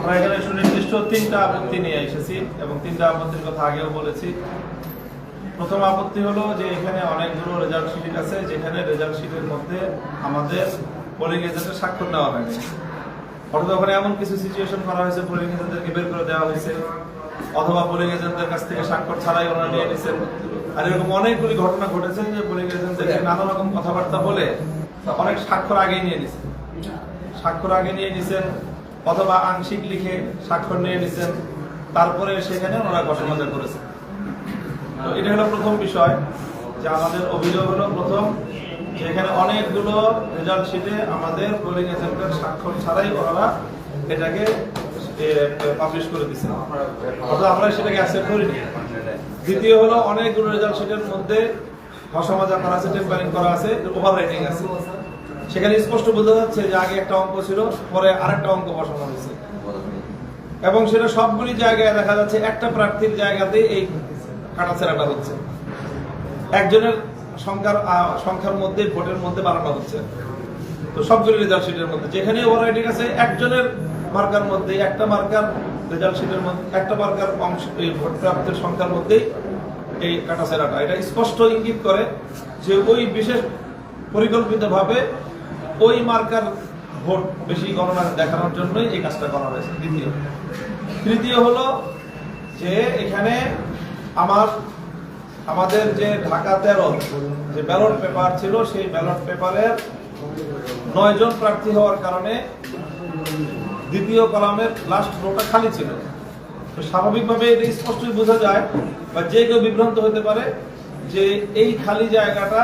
আমরা এখানে সুনির্দিষ্ট তিনটা আপত্তি নিয়ে এসেছি এবং তিনটা আপত্তির কথা আগেও বলেছি। প্রথম আপত্তি হলো যে এখানে অনেকগুলো রেজাল্ট শিট আছে যেখানে রেজাল্ট শিটের মধ্যে আমাদের পোলিং এজেন্টের স্বাক্ষর নেওয়া হয়নি। অথবা ওখানে এমন কিছু সিচুয়েশন করা হয়েছে পোলিং এজেন্টদেরকে বের করে দেওয়া হয়েছে। অথবা পোলিং এজেন্টদের কাছ থেকে স্বাক্ষর ছাড়াই ওনারা নিয়ে নিছেন। আর এরকম অনেকগুলি ঘটনা ঘটেছে যে পোলিং এজেন্টদেরকে নানা রকম কথাবার্তা বলে অনেক স্বাক্ষর আগে নিয়ে নিছেন। স্বাক্ষর আগে নিয়ে নিছেন অথবা আংশিক লিখে স্বাক্ষর নিয়ে নিছেন, তারপরে সেখানে ওনারা ঘটনা করেছেন। তো এটা হলো প্রথম বিষয়, যে আমাদের অভিযোগ হলো প্রথম, যে এখানে অনেকগুলো রেজাল্ট শিটে আমাদের পোলিং এজেন্টের স্বাক্ষর ছাড়াই ওনারা এটাকে পাবলিশ করে দিচ্ছে অথবা আমরা সেটাকে অ্যাকসেপ্ট করিনি। দ্বিতীয় হলো অনেকগুলো রেজাল্ট শিটের মধ্যে হসমাজা করা আছে টেম্পারিং করা আছে ওভার রাইটিং আছে। সেখানে স্পষ্ট বোঝা যাচ্ছে যে আগে একটা অঙ্ক ছিল, পরে আরেকটা অঙ্ক বসানো হয়েছে। এবং সেটা সবগুলি জায়গায় দেখা যাচ্ছে, একটা প্রার্থীর জায়গাতে এই কাটাছেড়াটা হচ্ছে। একজনের সংখ্যার সংখ্যার মধ্যে, ভোটের মধ্যে বাড়ানো হচ্ছে। তো সবগুলি রেজাল্ট শিটের মধ্যে। যেখানে ওভাররাইটিং আছে, একজনের মার্কার মধ্যে একটা মার্কার রেজাল্ট শিটের মধ্যে, একটা মার্কার অংশ ভোট প্রাপ্তের সংখ্যার মধ্যেই এই কাটাছেড়াটা এটা স্পষ্ট ইঙ্গিত করে যে ওই বিশেষ পরিকল্পিতভাবে ওই মার্কার ভোট বেশি গণনা দেখানোর জন্যই এই কাজটা করা হয়েছে। দ্বিতীয়। তৃতীয় হলো যে এখানে আমার, আমাদের যে ঢাকা তেরো, যে ব্যালট পেপার ছিল, সেই ব্যালট পেপারের নয় জন প্রার্থী হওয়ার কারণে দ্বিতীয় কলামের লাস্ট রোটা খালি ছিল। তো স্বাভাবিকভাবে এটা স্পষ্টই বোঝা যায়, বা যে কেউ বিভ্রান্ত হতে পারে যে এই খালি জায়গাটা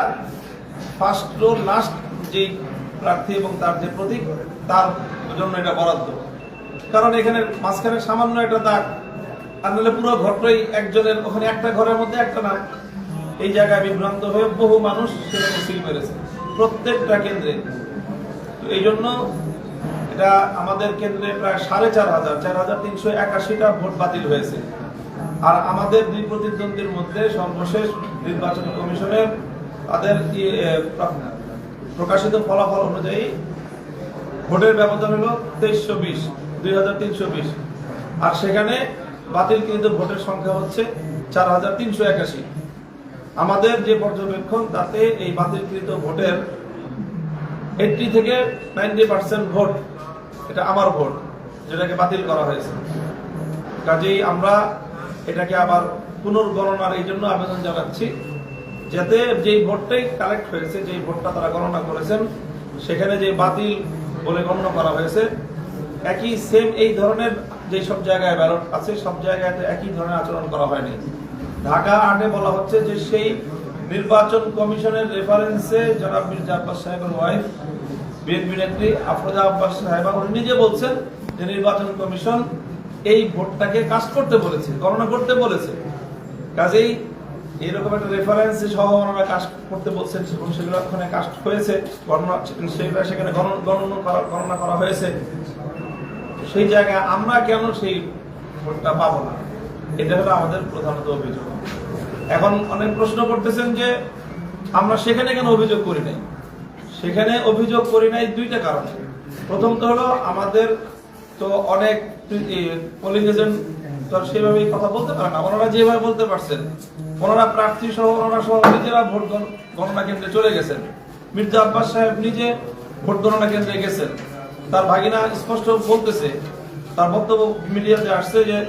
ফার্স্ট রো লাস্ট যে প্রার্থী এবং তার যে প্রতীক তার জন্য এটা বরাদ্দ। কারণ এখানে মাঝখানে সামান্য একটা দাগ। আর নাহলে পুরো ঘরটাই একজনের ওখানে একটা ঘরের মধ্যে একটা নাম এই জায়গায় বিভ্রান্ত হয়ে বহু মানুষ সেখানে সিল মেরেছে প্রত্যেকটা কেন্দ্রে। এই জন্য এটা আমাদের কেন্দ্রে প্রায় সাড়ে চার হাজার চার হাজার তিনশো একাশিটা ভোট বাতিল হয়েছে। আর আমাদের দুই প্রতিদ্বন্দ্বীর মধ্যে সর্বশেষ নির্বাচন কমিশনের তাদের ই- এ, প্র- প্রকাশিত ফলাফল অনুযায়ী ভোটের ব্যবধান হলো তেইশশো বিশ, দুই হাজার তিনশো বিশ। আর সেখানে বাতিলকৃত ভোটের সংখ্যা হচ্ছে চার হাজার তিনশো একাশি। আমাদের যে পর্যবেক্ষণ, তাতে এই বাতিলকৃত ভোটের এইটটি থেকে নাইনটি পার্সেন্ট ভোট, এটা আমার ভোট, যেটাকে বাতিল করা হয়েছে। কাজেই আমরা এটাকে আবার পুনর্গণনার এই জন্য আবেদন জানাচ্ছি। যাতে যেই ভোটটাই কালেক্ট হয়েছে, যেই ভোটটা তারা গণনা করেছেন, সেখানে যে বাতিল বলে গণ্য করা হয়েছে, একই সেম এই ধরনের যে সব জায়গায় ব্যালট আছে, সব জায়গায় একই ধরনের আচরণ করা হয়নি। ঢাকা আটে বলা হচ্ছে যে সেই নির্বাচন কমিশনের রেফারেন্সে জনাব মির্জা আব্বাস সাহেবের ওয়াইফ বিএনপি নেত্রী আফরোজা আব্বাস সাহেবা, উনি নিজে বলছেন যে নির্বাচন কমিশন এই ভোটটাকে কাজ করতে বলেছে, গণনা করতে বলেছে। কাজেই এরকম একটা রেফারেন্স সহ ওনারা কাজ করতে বলছেন, এবং সেগুলো ওখানে কাস্ট হয়েছে, গণনা, সেগুলো সেখানে গণ- গণনা করা গণনা করা হয়েছে। সেই জায়গায় আমরা কেন সেই ভোটটা পাবো না? এটা হলো আমাদের প্রধানত অভিযোগ। এখন অনেক প্রশ্ন করতেছেন যে, আমরা সেখানে কেন অভিযোগ করি নাই? সেখানে অভিযোগ করি নাই দুইটা কারণে। প্রথম তো হলো আমাদের তো অনেক পোলিং এজেন্ট তো আর সেভাবেই কথা বলতে পারে না। ওনারা যেভাবে বলতে পারছেন, ওনারা প্রার্থী সহ, ওনারা সহ নিজেরা ভোট গণ- গণনা কেন্দ্রে চলে গেছেন। মির্জা আব্বাস সাহেব নিজে ভোট গণনা কেন্দ্রে গেছেন। তার ভাগিনা স্পষ্ট বলতেছে, তার বক্তব্য মিডিয়াতে আসছে যে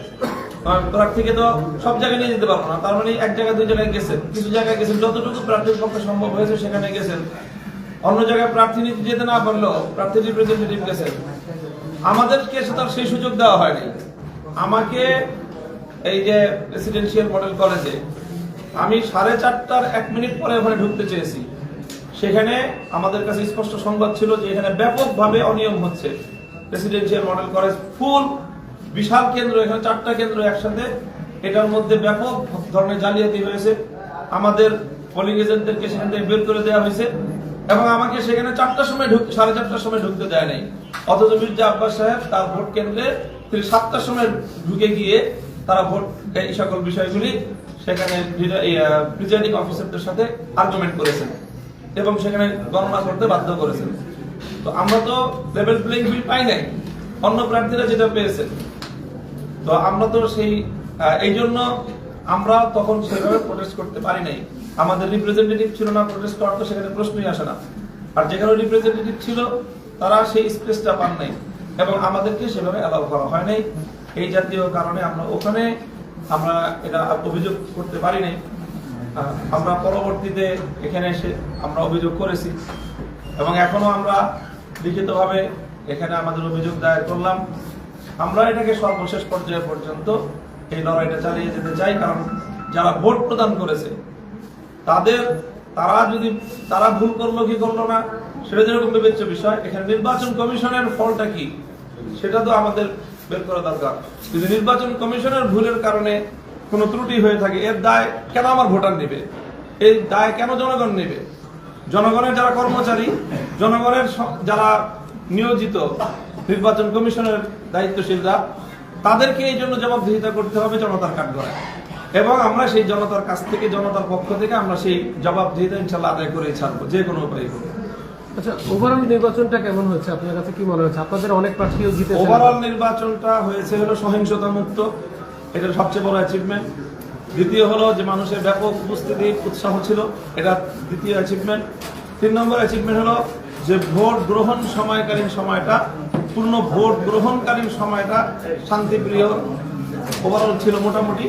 প্রার্থীকে তো সব জায়গায় নিয়ে যেতে পারব না। তার মানে এক জায়গায়, দুই জায়গায় গেছেন। কিছু জায়গায় গেছেন, যতটুকু প্রার্থীর পক্ষে সম্ভব হয়েছে সেখানে গেছেন। অন্য জায়গায় প্রার্থী নিতে যেতে না পারলেও প্রার্থী রিপ্রেজেন্টেটিভ গেছেন। আমাদেরকে তার সেই সুযোগ দেওয়া হয়নি। আমাকে এই যে রেসিডেন্সিয়াল মডেল কলেজে আমি সাড়ে চারটার এক মিনিট পরে ওখানে ঢুকতে চেয়েছি। সেখানে আমাদের কাছে স্পষ্ট সংবাদ ছিল যে এখানে ব্যাপকভাবে অনিয়ম হচ্ছে। রেসিডেন্সিয়াল মডেল কলেজ ফুল বিশাল কেন্দ্র, এখানে চারটা কেন্দ্র একসাথে। এটার মধ্যে ব্যাপক ধরনের জালিয়াতি হয়েছে। আমাদের পোলিং এজেন্টদেরকে সেখান থেকে বের করে দেওয়া হয়েছে এবং আমাকে সেখানে চারটার সময় ঢুক, সাড়ে চারটার সময় ঢুকতে দেয় নাই। অথচ মির্জা আব্বাস সাহেব তার ভোট কেন্দ্রে তিনি সাতটার সময় ঢুকে গিয়ে তারা ভোট এই সকল বিষয়গুলি, সেখানে প্রিজাইডিং অফিসারদের সাথে আর্গুমেন্ট করেছেন এবং সেখানে গণনা করতে বাধ্য করেছেন। তো আমরা তো লেভেল প্লেইং ফিল্ড পাই নাই, অন্য প্রার্থীরা যেটা পেয়েছেন তো আমরা তো সেই এই জন্য আমরা তখন সেভাবে প্রোটেস্ট করতে পারি নাই। আমাদের রিপ্রেজেন্টেটিভ ছিল না প্রোটেস্ট করার, তো সেখানে প্রশ্নই আসে না। আর যেখানে রিপ্রেজেন্টেটিভ ছিল, তারা সেই স্পেসটা পান নাই এবং আমাদেরকে সেভাবে অ্যালাউ করা হয় নাই। এই জাতীয় কারণে আমরা ওখানে আমরা এটা অভিযোগ করতে পারি নাই আমরা পরবর্তীতে এখানে এসে আমরা অভিযোগ করেছি এবং এখনও আমরা লিখিতভাবে এখানে আমাদের অভিযোগ দায়ের করলাম। আমরা এটাকে সর্বশেষ পর্যায়ে পর্যন্ত এই লড়াইটা চালিয়ে যেতে চাই, কারণ যারা ভোট প্রদান করেছে, তাদের, তারা যদি, তারা ভুল করল কি করল না, সেটা যেরকম বিবেচ্য বিষয়, এখানে নির্বাচন কমিশনের ফলটা কি, সেটা তো আমাদের বের করা দরকার। যদি নির্বাচন কমিশনের ভুলের কারণে কোনো ত্রুটি হয়ে থাকে, এর দায় কেন আমার ভোটার নেবে? এই দায় কেন জনগণ নেবে? জনগণের যারা কর্মচারী, জনগণের যারা নিয়োজিত নির্বাচন কমিশনের দায়িত্বশীলরা, তাদেরকে এই জন্য জবাবদিহিতা করতে হবে জনতার কাঠগড়ায় এবং আমরা সেই জনতার কাছ থেকে, জনতার পক্ষ থেকে আমরা সেই জবাবদিহিতা ইনশাল্লাহ আদায় করে ছাড়বো, যে কোনো উপায় করে আচ্ছা ওভারঅল নির্বাচনটা কেমন হয়েছে? আপনার কাছে কি আপনাদের অনেক ওভারঅল নির্বাচনটা হয়েছে হলো সবচেয়ে বড় অ্যাচিভমেন্ট দ্বিতীয় যে মানুষের ব্যাপক উৎসাহ ছিল। এটা দ্বিতীয় অ্যাচিভমেন্ট তিন নম্বর অ্যাচিভমেন্ট হলো যে ভোট গ্রহণ সময়কালীন সময়টা, পূর্ণ ভোট গ্রহণকালীন সময়টা শান্তিপ্রিয় ওভারঅল ছিল মোটামুটি।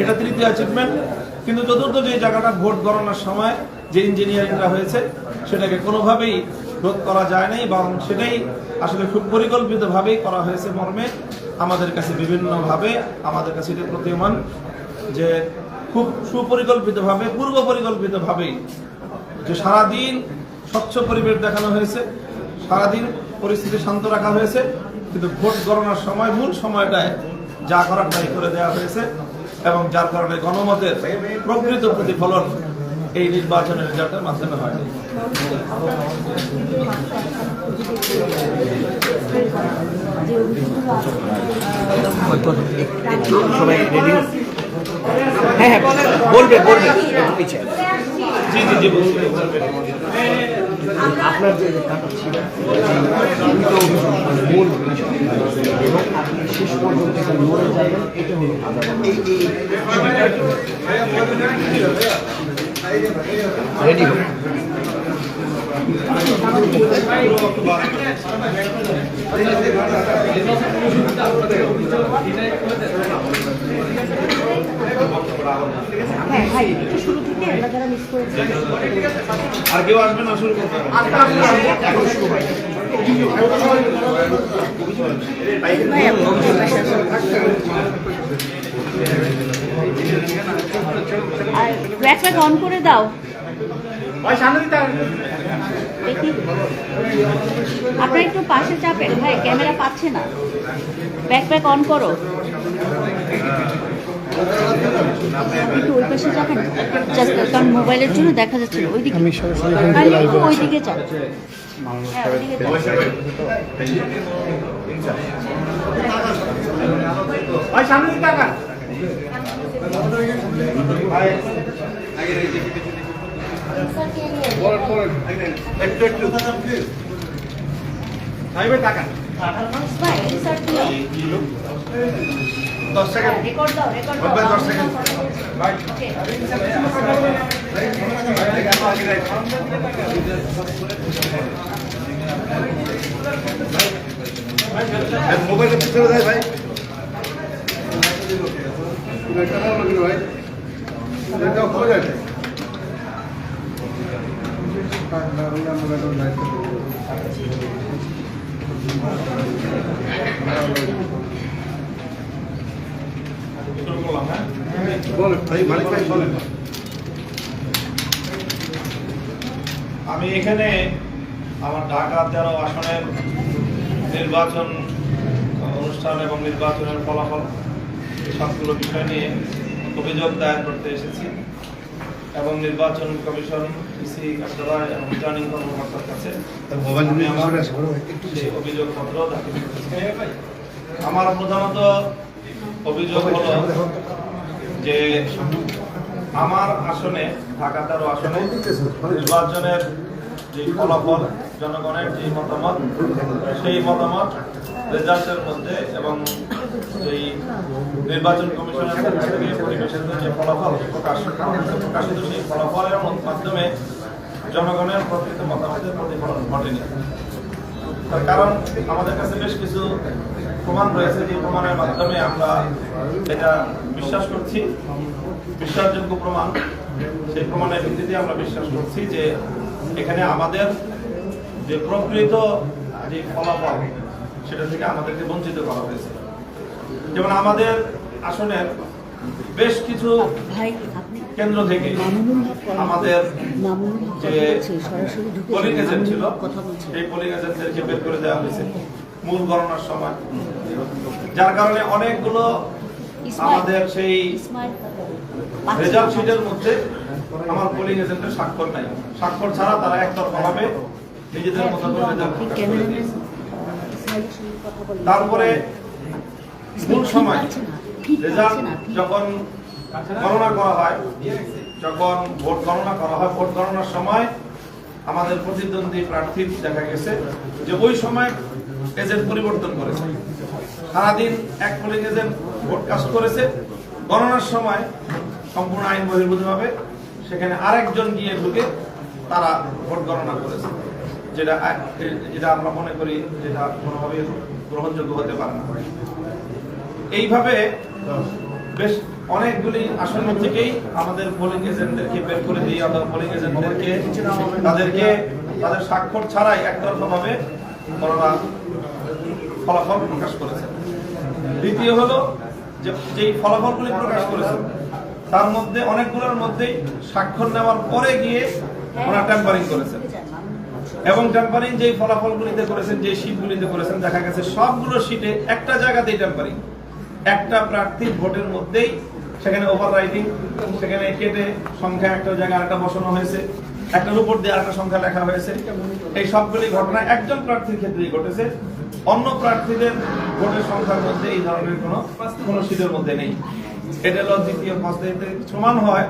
এটা তৃতীয় অ্যাচিভমেন্ট কিন্তু চতুর্থ যে জায়গাটা ভোট গণনার সময় যে ইঞ্জিনিয়ারিংটা হয়েছে, সেটাকে কোনোভাবেই রোধ করা যায় নাই এবং সেটাই আসলে খুব পরিকল্পিতভাবেই করা হয়েছে মর্মে। আমাদের কাছে বিভিন্নভাবে, আমাদের কাছে এটা প্রতীয়মান যে খুব সুপরিকল্পিতভাবে, পূর্ব পরিকল্পিতভাবেই যে সারাদিন স্বচ্ছ পরিবেশ দেখানো হয়েছে, সারাদিন পরিস্থিতি শান্ত রাখা হয়েছে, কিন্তু ভোট গণনার সময়, মূল সময়টায় যা করার তাই করে দেওয়া হয়েছে এবং যার কারণে গণমতের প্রকৃত প্রতিফলন এই নির্বাচনের রেজাল্টের মাধ্যমে হয়নি হ্যাঁ হ্যাঁ বলবে বলবে জি জি জি বলছি, বলছি। আপনার যে ছিল মূল বিষয়। এবং আপনি শেষ পর্যন্ত লড়ে যাবেন এটা হলো রেডি হ্যাঁ করেছি। আর কেউ আসবে না শুরু করতে। আর ব্যাক ব্যাক অন করে দাও। দেখি। আপনারা একটু পাশে চাপেন। ভাই ক্যামেরা পাচ্ছে না। ব্যাক ব্যাক অন করো। একটু ওই পাশে যাবেন জাস্ট কারণ মোবাইলের জন্য দেখা যাচ্ছে না। ওইদিকে ওইদিকে যান হ্যাঁ ওইদিকে দশ সেকেন্ড দশ সেকেন্ড। ওকে পিছনে যায় ভাই আমি এখানে আমার ঢাকা তেরো আসনের নির্বাচন অনুষ্ঠান এবং নির্বাচনের ফলাফল সবগুলো বিষয় নিয়ে অভিযোগ দায়ের করতে এসেছি এবং নির্বাচন কমিশন ইসি কার্যালয় এবং রিটার্নিং কর্মকর্তার কাছে অভিযোগপত্র দাখিল আমার প্রধানত অভিযোগ হলো যে আমার আসনে ঢাকা তেরো আসনে নির্বাচনের যে ফলাফল জনগণের যে মতামত সেই মতামত রেজাল্টের মধ্যে এবং এই নির্বাচন কমিশনের পক্ষ থেকে পরিবেশের যে ফলাফল প্রকাশ প্রকাশিত সেই ফলাফলের মাধ্যমে জনগণের প্রকৃত মতামতের প্রতিফলন ঘটেনি। তার কারণ আমাদের কাছে বেশ কিছু প্রমাণ রয়েছে। যে প্রমাণের মাধ্যমে আমরা এটা বিশ্বাস করছি, বিশ্বাসযোগ্য প্রমাণ। সেই প্রমাণের ভিত্তিতে আমরা বিশ্বাস করছি যে এখানে আমাদের যে প্রকৃত যে ফলাফল সেটা থেকে আমাদেরকে বঞ্চিত করা হয়েছে। যেমন আমাদের আসনের বেশ কিছু কেন্দ্র থেকে আমাদের যে পোলিং এজেন্ট ছিল এই পোলিং এজেন্টদেরকে বের করে দেওয়া হয়েছে মূল গণনার সময়। যার কারণে অনেকগুলো আমাদের সেই রেজাল্ট শিটের মধ্যে আমার পোলিং এজেন্টের স্বাক্ষর নাই। স্বাক্ষর ছাড়া তারা একতরফা ভাবে নিজেদের মতো করে রেজাল্ট তারপরে ঠিক সময়, রেজাল্ট। যখন গণনা করা হয়, যখন ভোট গণনা করা হয়, ভোট গণনার সময় আমাদের প্রতিদ্বন্দ্বী প্রার্থী দেখা গেছে যে ওই সময় এজেন্ট পরিবর্তন করেছে সারাদিন এক পোলিং এজেন্ট ভোট কাস্ট করেছে গণনার সময় সম্পূর্ণ আইন বহির্ভূতভাবে সেখানে আরেকজন গিয়ে ঢুকে তারা ভোট গণনা করেছে যেটা যেটা আমরা মনে করি যেটা কোনোভাবেই গ্রহণযোগ্য হতে পারে না। এইভাবে বেশ অনেকগুলি আসন থেকেই আমাদের পোলিং এজেন্টদেরকে বের করে দিয়ে অথবা পোলিং এজেন্টদেরকে তাদেরকে, তাদের স্বাক্ষর ছাড়াই একতরফাভাবে ওনারা ফলাফল প্রকাশ করেছে দ্বিতীয় হলো যে, যেই ফলাফলগুলি প্রকাশ করেছে তার মধ্যে অনেকগুলোর মধ্যেই স্বাক্ষর নেওয়ার পরে গিয়ে ওনারা টেম্পারিং করেছেন ঢুকে যান, মামুনুল হক। এবং টেম্পারিং যেই ফলাফলগুলিতে করেছেন যে শীটগুলিতে করেছেন, দেখা গেছে সবগুলো শীটে একটা জায়গাতেই টেম্পারিং একটা প্রার্থীর ভোটের মধ্যেই সেখানে ওভার রাইটিং সেখানে কেটে সংখ্যা একটা জায়গায় আরেকটা বসানো হয়েছে একটার উপর দিয়ে আরেকটা সংখ্যা লেখা হয়েছে। এই সবগুলি ঘটনা একজন প্রার্থীর ক্ষেত্রেই ঘটেছে, অন্য প্রার্থীদের ভোটের সংখ্যার মধ্যে এই ধরনের কোনো কোনো শীটের মধ্যে নেই। এটা হলো দ্বিতীয় সমান হয়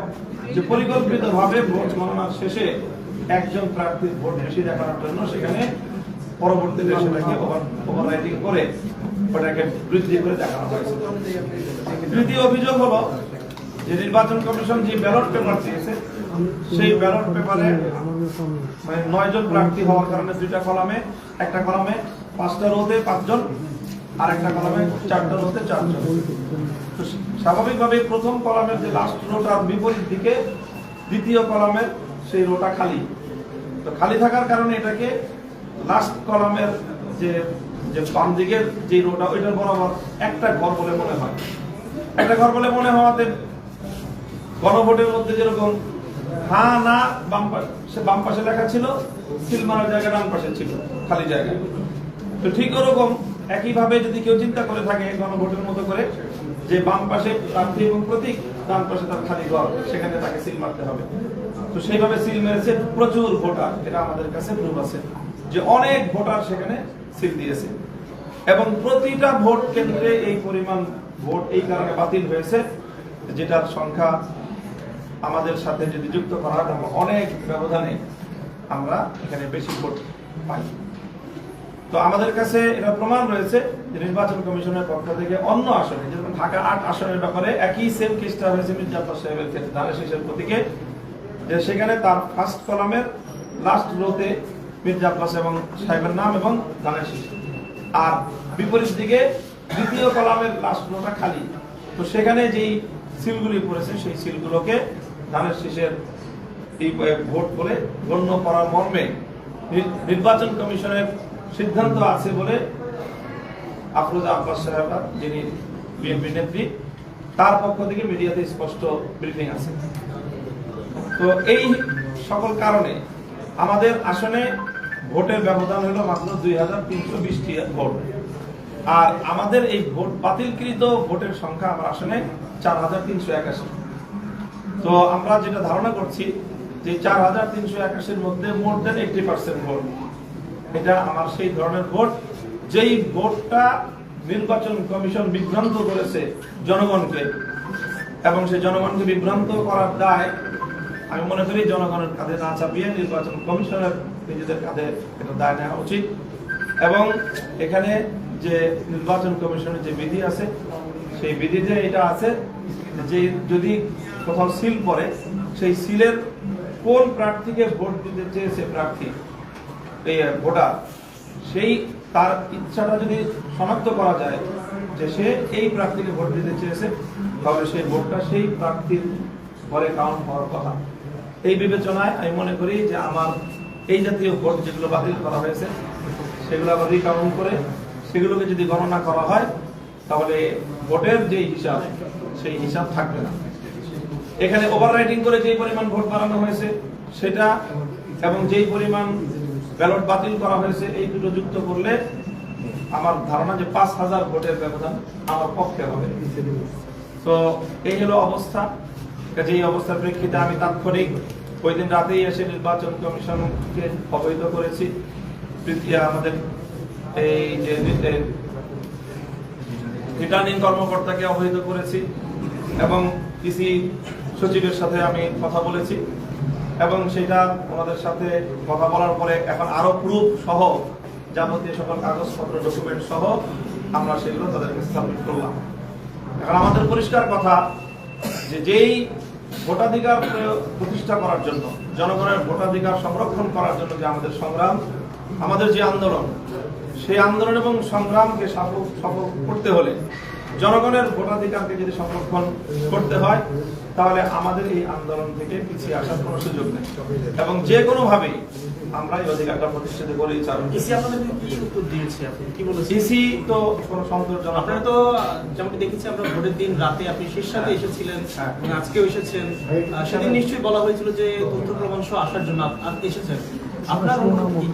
যে পরিকল্পিতভাবে ভোট গণনার শেষে একজন প্রার্থীর ভোট বেশি দেখানোর জন্য সেখানে পরবর্তীতে সেটাকে ওভার রাইটিং করে ওটাকে বৃদ্ধি করে দেখানো হয়েছে। তৃতীয় অভিযোগ হলো যে নির্বাচন কমিশন যে ব্যালট পেপার দিয়েছে, সেই ব্যালট পেপারে মানে নয় জন প্রার্থী হওয়ার কারণে দুইটা কলামে, একটা কলামে পাঁচটা রোতে পাঁচজন, আর একটা কলামে চারটা রোতে চারজন। তো স্বাভাবিকভাবে প্রথম কলামের যে লাস্ট রোটার বিপরীত দিকে দ্বিতীয় কলামের সেই রোটা খালি। তো খালি থাকার কারণে এটাকে লাস্ট কলামের যে যে বাম দিকের যে রোটা, ওইটার বরাবর একটা ঘর বলে মনে হয়। একটা ঘর বলে মনে হওয়াতে গণভোটের মধ্যে যেরকম হ্যাঁ না, বাম সে বাম পাশে লেখা ছিল সিল মারার জায়গা ডান পাশে ছিল, খালি জায়গা। তো ঠিক ওরকম একইভাবে যদি কেউ চিন্তা করে থাকে গণভোটের মতো করে, যে বাম পাশে প্রার্থী এবং প্রতীক ডান পাশে তার খালি ঘর, সেখানে তাকে সিল মারতে হবে। তো সেইভাবে সিল মেরেছে প্রচুর ভোটার, এটা আমাদের কাছে প্রুফ আছে, যে অনেক ভোটার সেখানে সিল দিয়েছে। এবং প্রতিটা ভোট কেন্দ্রে এই পরিমাণ ভোট এই কারণে বাতিল হয়েছে, যেটার সংখ্যা আমাদের সাথে যদি যুক্ত করা হয় অনেক ব্যবধানে আমরা এখানে বেশি ভোট পাই। তো আমাদের কাছে এটা প্রমাণ রয়েছে যে নির্বাচন কমিশনের পক্ষ থেকে অন্য আসনে যেমন ঢাকা আট আসনের ব্যাপারে একই সেম কেসটা হয়েছে মির্জাফর সাহেবের ক্ষেত্রে, ধানের শীষের প্রতীকে, যে সেখানে তার ফার্স্ট কলামের লাস্ট রোতে মির্জা আব্বাস এবং সাহেবের নাম এবং ধানের শীষ। আর বিপরীত দিকে দ্বিতীয় কলামের লাস্ট রোটা খালি। তো সেখানে যেই সিলগুলি পড়েছে, সেই সিলগুলোকে ধানের শীষের এই ভোট বলে গণ্য করার মর্মে নির্বাচন কমিশনের সিদ্ধান্ত আছে বলে আফরোজা আব্বাস সাহেবা যিনি বিএনপি নেত্রী, তার পক্ষ থেকে মিডিয়াতে স্পষ্ট ব্রিফিং আছে। তো এই সকল কারণে আমাদের আসনে ভোটের ব্যবধান হলো মাত্র দুই হাজার তিনশো বিশটি ভোট। আর আমাদের এই ভোট বাতিলকৃত ভোটের সংখ্যা আমার আসনে চার হাজার তিনশো একাশি। তো আমরা যেটা ধারণা করছি যে চার হাজার তিনশো একাশির মধ্যে মোর দেন এইটি পার্সেন্ট ভোট। এটা আমার সেই ধরনের ভোট, যেই ভোটটা নির্বাচন কমিশন বিভ্রান্ত করেছে জনগণকে। এবং সেই জনগণকে বিভ্রান্ত করার দায় আমি মনে করি জনগণের কাঁধে না চাপিয়ে নির্বাচন কমিশনের নিজেদের কাঁধে এটা দায় নেওয়া উচিত। এবং এখানে যে নির্বাচন কমিশনের যে বিধি আছে, সেই বিধিতে এটা আছে, যে যদি কোথাও সিল পড়ে, সেই সিলের কোন প্রার্থীকে ভোট দিতে চেয়েছে প্রার্থী ভোটার, সেই তার ইচ্ছাটা যদি শনাক্ত করা যায় যে সে এই প্রার্থীকে ভোট দিতে চেয়েছে, তাহলে সেই ভোটটা সেই প্রার্থীর ঘরে কাউন্ট হওয়ার কথা। এই বিবেচনায় আমি মনে করি যে আমার এই জাতীয় ভোট যেগুলো বাতিল করা হয়েছে, সেগুলো আবার রিকাউন্ট করে সেগুলোকে যদি গণনা করা হয়, তাহলে ভোটের যে হিসাব, সেই হিসাব থাকবে না। এখানে ওভার রাইটিং করে যেই পরিমাণ ভোট বাড়ানো হয়েছে, সেটা এবং যেই পরিমাণ ব্যালট বাতিল করা হয়েছে, এই দুটো যুক্ত করলে আমার ধারণা যে পাঁচ হাজার ভোটের ব্যবধান আমার পক্ষে হবে। তো এই হলো অবস্থা। কাজে এই অবস্থার প্রেক্ষিতে আমি তাৎক্ষণিক ওই দিন রাতেই এসে নির্বাচন কমিশনকে অবহিত করেছি। আমাদের এই যে রিটার্নিং কর্মকর্তাকে অবহিত করেছি এবং ইসি সচিবের সাথে আমি কথা বলেছি। এবং সেটা ওনাদের সাথে কথা বলার পরে এখন আরও প্রুফ সহ, যাবতীয় সকল কাগজপত্র ডকুমেন্ট সহ আমরা সেগুলো তাদেরকে সাবমিট করলাম। এখন আমাদের পরিষ্কার কথা যে যেই ভোটাধিকার প্রতিষ্ঠা করার জন্য, জনগণের ভোটাধিকার সংরক্ষণ করার জন্য যে আমাদের সংগ্রাম, আমাদের যে আন্দোলন, সেই আন্দোলন এবং সংগ্রামকে সফল সফল করতে হলে জনগণের ভোটাধিকারকে যদি সংরক্ষণ করতে হয় তাহলে আমাদের এই আন্দোলন থেকে পিছিয়ে আসার কোনো সুযোগ নেই। এবং যে কোনো ভাবেই আমরা এই অধিকারটা প্রতিষ্ঠিত করেই চালু ইসি আপনাদেরকে কি উত্তর দিয়েছে আপনি? কি বলেছেন? ইসি তো কোনো সন্তোষজনক আপনারা তো যেমনটি দেখেছি আমরা ভোটের দিন রাতে আপনি শীর্ষাতে এসেছিলেন হ্যাঁ। এবং আজকেও এসেছেন। সেদিন নিশ্চয়ই বলা হয়েছিল যে তথ্য প্রমাণ সহ আসার জন্য এসেছেন। আপনার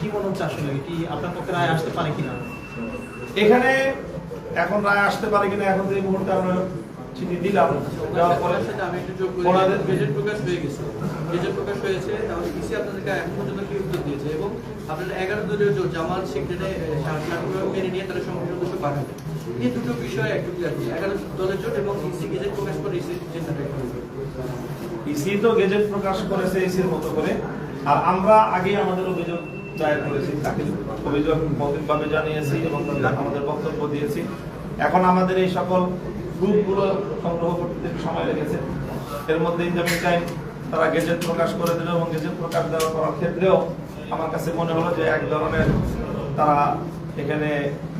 কি মনে হচ্ছে আসলে? এটি আপনার পক্ষে রায় আসতে পারে কিনা? এখানে এখন রায় আসতে পারে কিনা এখন এই মুহূর্তে আমরা চিঠি দিলাম। দেওয়ার পরে আমি একটু যোগ করি। গেজেট প্রকাশ হয়ে গেছে। গেজেট প্রকাশ হয়েছে তাহলে ইসি আপনাদেরকে এখন পর্যন্ত কি উত্তর দিয়েছে? এবং আপনারা এগারো দলীয় জোট জামাল সাংগঠনিক মেনে নিয়ে তারা সংসদ সদস্য বাড়াবে এই দুটো বিষয় একটু ক্লিয়ার করি এগারো দলের জোট এবং ইসি গেজেট প্রকাশ করে ইসি চিন্তাটা ইসি তো গেজেট প্রকাশ করেছে ইসির মতো করে। আর আমরা আগে আমাদের অভিযোগ দায়ের করেছি তাকে অভিযোগ মৌখিকভাবে জানিয়েছি এবং আমাদের বক্তব্য দিয়েছি, এখন আমাদের এই সকল গ্রুপগুলো সংগ্রহ করতে সময় লেগেছে। এর মধ্যে ইন্টারভিউ টাইম তারা গেজেট প্রকাশ করে দিল এবং গেজেট প্রকাশ দেওয়া করার ক্ষেত্রেও আমার কাছে মনে হলো যে এক ধরনের তারা এখানে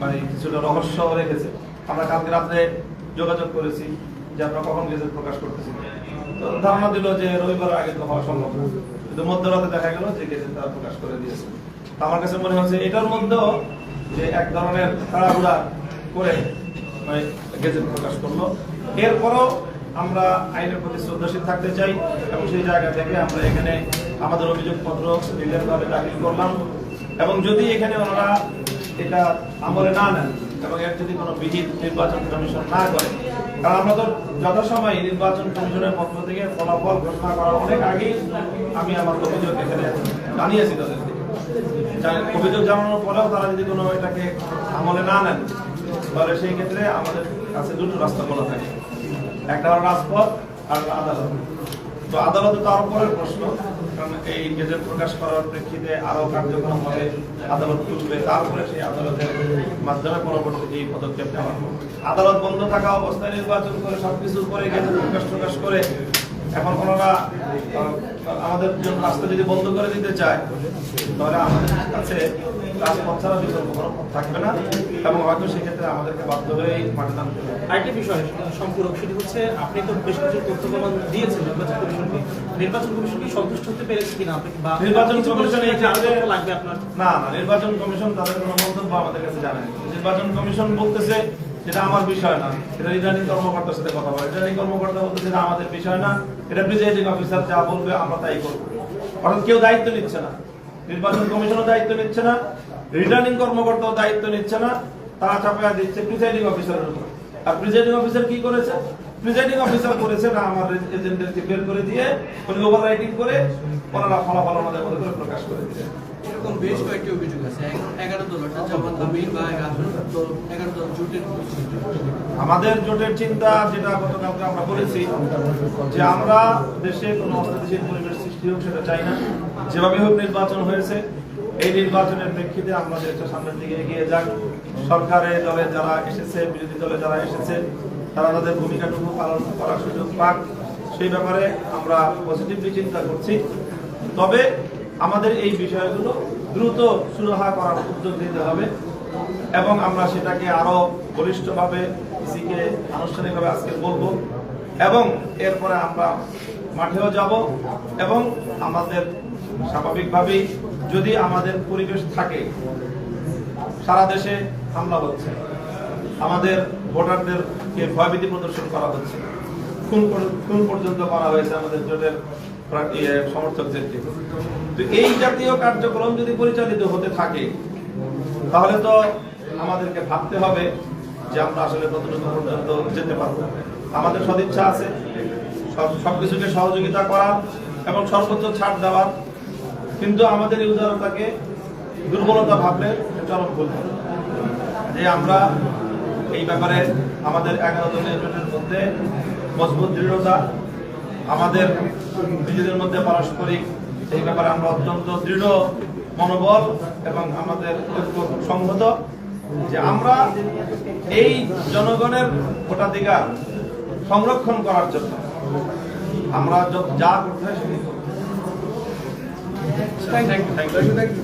মানে কিছুটা রহস্য রেখেছে। আমরা কালকে রাত্রে যোগাযোগ করেছি যে আমরা কখন গেজেট প্রকাশ করতেছি। তো ধারণা দিল যে রবিবার আগে তো হওয়া সম্ভব কিন্তু মধ্যরাতে দেখা গেল যে গেজেট তারা প্রকাশ করে দিয়েছে। আমার কাছে মনে হচ্ছে এটার মধ্যেও যে এক ধরনের তাড়াহুড়া করে মানে গেজেট প্রকাশ করল। এরপরও আমরা আইনের প্রতি শ্রদ্ধাশীল থাকতে চাই এবং সেই জায়গা থেকে আমরা এখানে আমাদের অভিযোগপত্র ভাবে দাখিল করলাম। এবং যদি এখানে ওনারা এটা আমলে না নেন এবং এর যদি কোনো বিহিত নির্বাচন কমিশন না করে, কারণ আমরা তো যথাসময় নির্বাচন কমিশনের পক্ষ থেকে ফলাফল ঘোষণা করার অনেক আগেই আমি আমার অভিযোগ এখানে জানিয়েছি তাদেরকে জানি- অভিযোগ জানানোর পরেও তারা যদি কোনো এটাকে আমলে না নেন, তাহলে সেই ক্ষেত্রে আমাদের কাছে দুটো রাস্তা খোলা থাকে। একটা হলো রাজপথ, আর আদালত। তো আদালতে তো আরও পরের প্রশ্ন, কারণ এই গেজেট প্রকাশ করার প্রেক্ষিতে আরও কার্যক্রম হবে, আদালত তুলবে তারপরে সেই আদালতের মাধ্যমে পরবর্তী এই পদক্ষেপ নেওয়া আদালত বন্ধ থাকা অবস্থায় নির্বাচন করে সবকিছু করে গেজেট প্রকাশ প্রকাশ করে। এখন ওনারা আমাদের রাস্তা যদি বন্ধ করে দিতে চায় তাহলে আমাদের কাছে রাজপথ ছাড়া বিকল্প কোনো পথ থাকবে না এবং হয়তো সেক্ষেত্রে আমাদেরকে বাধ্য হয়ে মাঠে নামতে হবে। আরেকটি বিষয় সম্পূরক সেটি হচ্ছে আপনি তো বেশ কিছু তথ্য প্রমাণ দিয়েছেন নির্বাচন কমিশনকে। নির্বাচন কমিশন কি সন্তুষ্ট হতে পেরেছে কিনা? আপনি বা নির্বাচন কমিশন এই যে লাগবে আপনার? না না নির্বাচন কমিশন তাদের কোনো মন্তব্য আমাদের কাছে জানায় নির্বাচন কমিশন বলতেছে যেটা আমার বিষয় না। এটা রিটার্নিং কর্মকর্তার সাথে কথা বলে। রিটার্নিং কর্মকর্তা বলতেছে এটা আমাদের বিষয় না। এটা প্রিজাইডিং অফিসার যা বলবে আমরা তাই করব। অর্থাৎ কেউ দায়িত্ব নিচ্ছে না। নির্বাচন কমিশনও দায়িত্ব নিচ্ছে না, রিটার্নিং কর্মকর্তাও দায়িত্ব নিচ্ছে না, তা চাপায়া দিচ্ছে প্রিজাইডিং অফিসারের উপর। আর প্রিজাইডিং অফিসার কি করেছে? প্রিজাইডিং অফিসার করেছে না আমার এজেন্টদেরকে বের করে দিয়ে ওভার রাইটিং করে, ওনারা ফলাফল আমাদের মধ্যে প্রকাশ করে দিলেন এরকম বেশ কয়েকটি অভিযোগ আছে। এগারো- এগারো দল, অর্থাৎ বা এগারো দল জোটের আমাদের জোটের চিন্তা যেটা গতকালকে আমরা বলেছি যে আমরা দেশে কোনো অস্থিতিশীল পরিবেশ সৃষ্টি হোক, সেটা চাই না। যেভাবে হোক নির্বাচন হয়েছে, এই নির্বাচনের প্রেক্ষিতে আমরা দেশটা সামনের দিকে এগিয়ে যাক। সরকারের দলে যারা এসেছে, বিরোধী দলে যারা এসেছে, তারা তাদের ভূমিকাটুকু পালন করার সুযোগ পাক। সেই ব্যাপারে আমরা পজিটিভলি চিন্তা করছি। তবে আমাদের এই বিষয়গুলো দ্রুত সুরাহা করার উদ্যোগ নিতে হবে এবং আমরা সেটাকে আরও বলিষ্ঠভাবে, ইসিকে আনুষ্ঠানিকভাবে আজকে বলব এবং এরপরে আমরা মাঠেও যাব এবং আমাদের স্বাভাবিকভাবেই যদি আমাদের পরিবেশ থাকে, সারা দেশে হামলা হচ্ছে। আমাদের ভোটারদেরকে ভয়ভীতি প্রদর্শন করা হচ্ছে। খুন খুন পর্যন্ত করা হয়েছে আমাদের জোটের সমর্থকদেরকে। তো এই জাতীয় কার্যক্রম যদি পরিচালিত হতে থাকে, তাহলে তো আমাদেরকে ভাবতে হবে যে আমরা আসলে কতটুকু পর্যন্ত যেতে পারব। আমাদের সদিচ্ছা আছে, সব সবকিছুকে সহযোগিতা করা এবং সর্বোচ্চ ছাড় দেওয়ার কিন্তু আমাদের এই উদারতাকে দুর্বলতা ভাবলে চরম ভুল যে আমরা এই ব্যাপারে আমাদের এগারো জোটের মধ্যে মজবুত দৃঢ়তা, আমাদের নিজেদের মধ্যে পারস্পরিক এই ব্যাপারে আমরা অত্যন্ত দৃঢ় মনোবল এবং আমাদের সংহত যে আমরা এই জনগণের ভোটাধিকার সংরক্ষণ করার জন্য আমরা যা করতে হয় সেটাই থ্যাংক ইউ থ্যাংক ইউ.